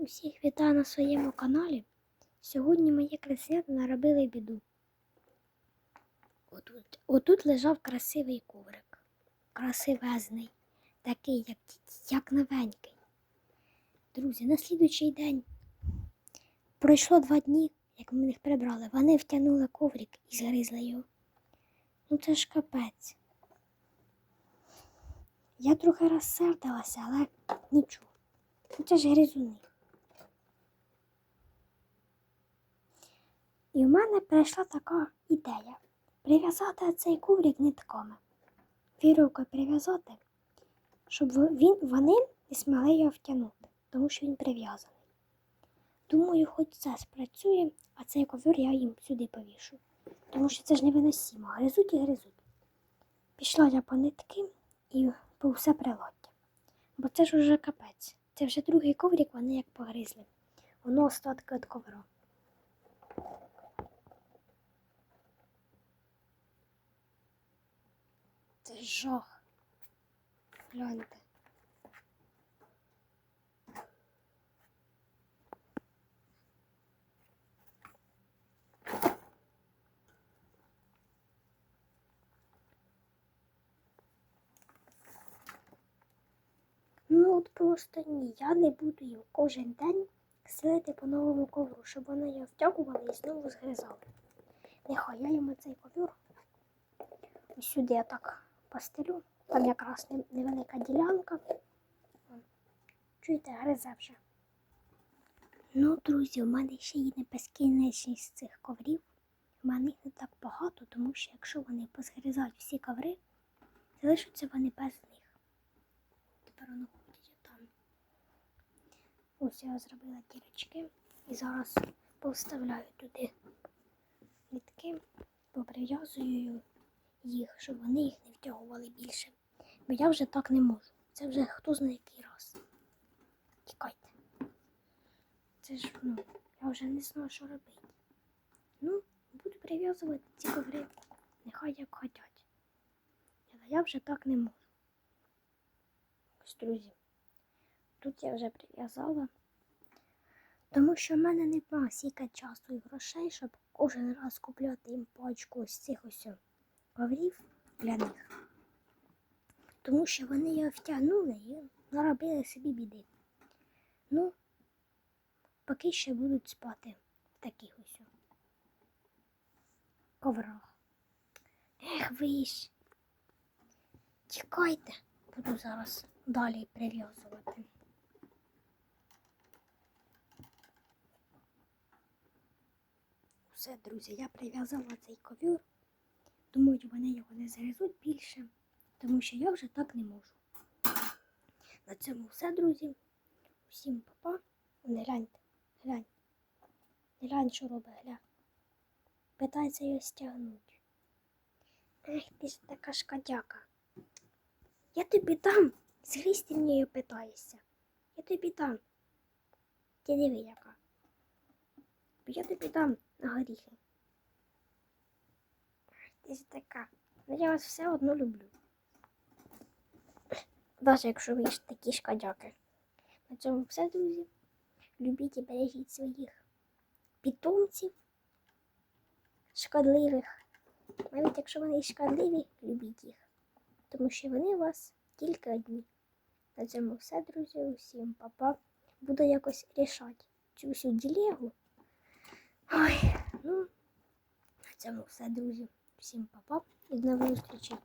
Усіх вітаю на своєму каналі. Сьогодні мої красиві наробили біду. Отут, отут лежав красивий коврик. Красивезний, такий, як, як новенький. Друзі, на слідуючий день пройшло два дні, як ми їх прибрали. Вони втягнули коврик і згризли його. Ну це ж капець. Я трохи розсердилася, але нічого. Ну це ж гризуни. І в мене прийшла така ідея прив'язати цей коврик нитками. Вірьовкою прив'язати, щоб він, вони не змогли його втягнути, тому що він прив'язаний. Думаю, хоч це спрацює, а цей ковер я їм сюди повішу. Тому що це ж невиносимо. Гризуть і гризуть. Пішла я по нитки і по все приладдя. Бо це ж уже капець. Це вже другий коврик, вони як погризли. Воно остатки від ковра. Жах. Гляньте. Ну от просто ні, я не буду його кожен день силити по новому ковру, щоб вона його втягувала і знову згризала. Нехай я йому цей ковер ось сюди я так постелю. Там якраз невелика ділянка. Чуєте, гризе вже. Ну, друзі, у мене ще є не безкінечність цих коврів. У мене їх не так багато, тому що якщо вони позгризають всі коври, залишаться вони без них. Тепер воно ходять там. Ось я зробила дірочки і зараз повставляю туди нитки, поприв'язую їх, щоб вони їх не втягували більше. Бо я вже так не можу. Це вже хто знає який раз. Тікайте. Це ж, ну, я вже не знаю, що робити. Ну, буду прив'язувати ці коври. Нехай як хотять. Але я вже так не можу. Ось, друзі. Тут я вже прив'язала. Тому що в мене немає стільки часу і грошей, щоб кожен раз купляти їм пачку ось цих ось коврів для них. Тому що вони його втягнули і наробили собі біди. Ну, поки ще будуть спати в таких ось коврах. Ех, ви. Чекайте, буду зараз далі прив'язувати. Все, друзі, я прив'язала цей ковір. Думаю, вони його не згризуть більше, тому що я вже так не можу. На цьому все, друзі. Всім папа. Не гляньте, глянь. Не глянь, що робить, гля. Питається його стягнути. Ех, ти ж така шкодяка. Я тобі дам. Згрізь ти мені питаєшся. Я тобі дам. Ти диви яка. Я тобі дам на горіхи. Ти така. Ну я вас все одно люблю. Навіть якщо ви ж такі шкодяки. На цьому все, друзі. Любіть і бережіть своїх питомців шкодливих. Навіть якщо вони і шкодливі, любіть їх. Тому що вони у вас тільки одні. На цьому все, друзі. Усім папа. Буду якось рішати цю всю ділегу. Ой, ну, на цьому все, друзі. Всім папа і до нових зустрічей.